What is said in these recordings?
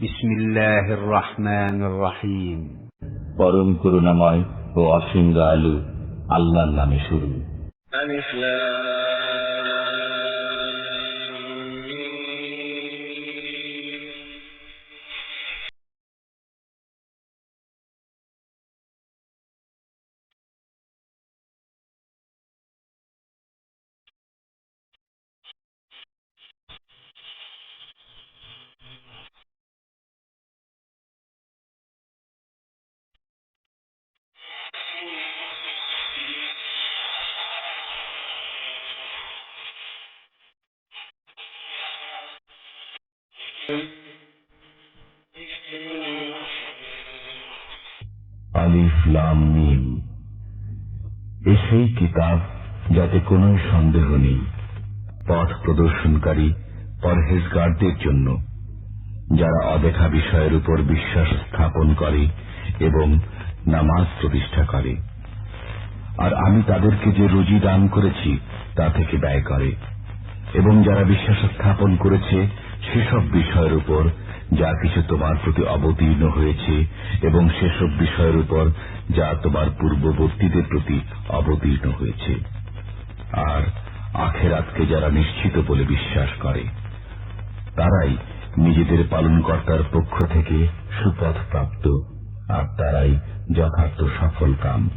বিসমিল্লাহির পরম করুণাময় ও অসীম দয়ালু আল্লাহর নামে শুরু। সেই কিতাব যাতে কোনো সন্দেহ নেই। পথ প্রদর্শনকারী পরহেজগারদের জন্য, যারা অদেখা বিষয়ের উপর বিশ্বাস স্থাপন করে এবং নামাজ প্রতিষ্ঠা করে। আর আমি তাদেরকে যে রুজি দান করেছি, তা থেকে ব্যয় করে। এবং যারা বিশ্বাস স্থাপন করেছে সেসব বিষয়ের উপর যা কিছু তোমার প্রতি অবতীর্ণ হয়েছে এবং সেসব বিষয়ের উপর যা তোমার পূর্ববর্তীদের প্রতি অবতীর্ণ হয়েছে। আর আখেরাতকে যারা নিশ্চিত বলে বিশ্বাস করে, তারাই নিজেদের পালনকর্তার পক্ষ থেকে সুপথ প্রাপ্ত, আর তারাই যথার্থ সফল কাম।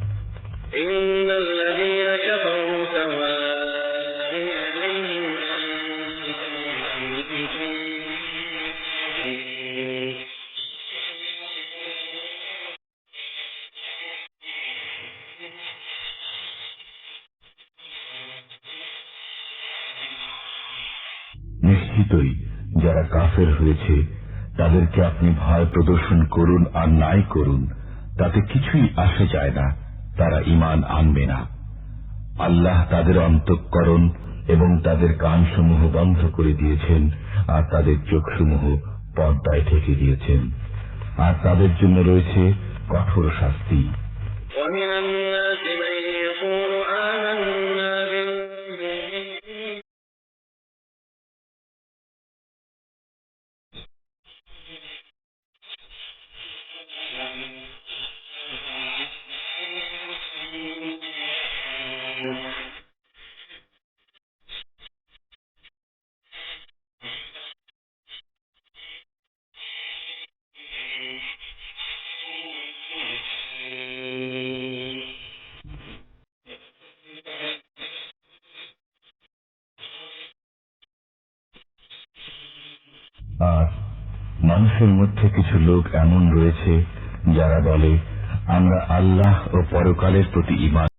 নিশ্চিতই যারা কাফের হয়েছে তাদেরকে আপনি ভয় প্রদর্শন করুন আর নাই করুন তাতে কিছুই আসে যায় না তারা ইমান আনবে না আল্লাহ তাদের অন্তঃকরণ এবং তাদের কানসমূহ বন্ধ করে দিয়েছেন আর তাদের চোখসমূহ পর্দায় ঠেকে দিয়েছেন আর তাদের জন্য রয়েছে কঠোর শাস্তি ومن الناس من يقول আর মানুষের মধ্যে কিছু লোক এমন রয়েছে যারা বলে, আমরা আল্লাহ ও পরকালের প্রতি ইমান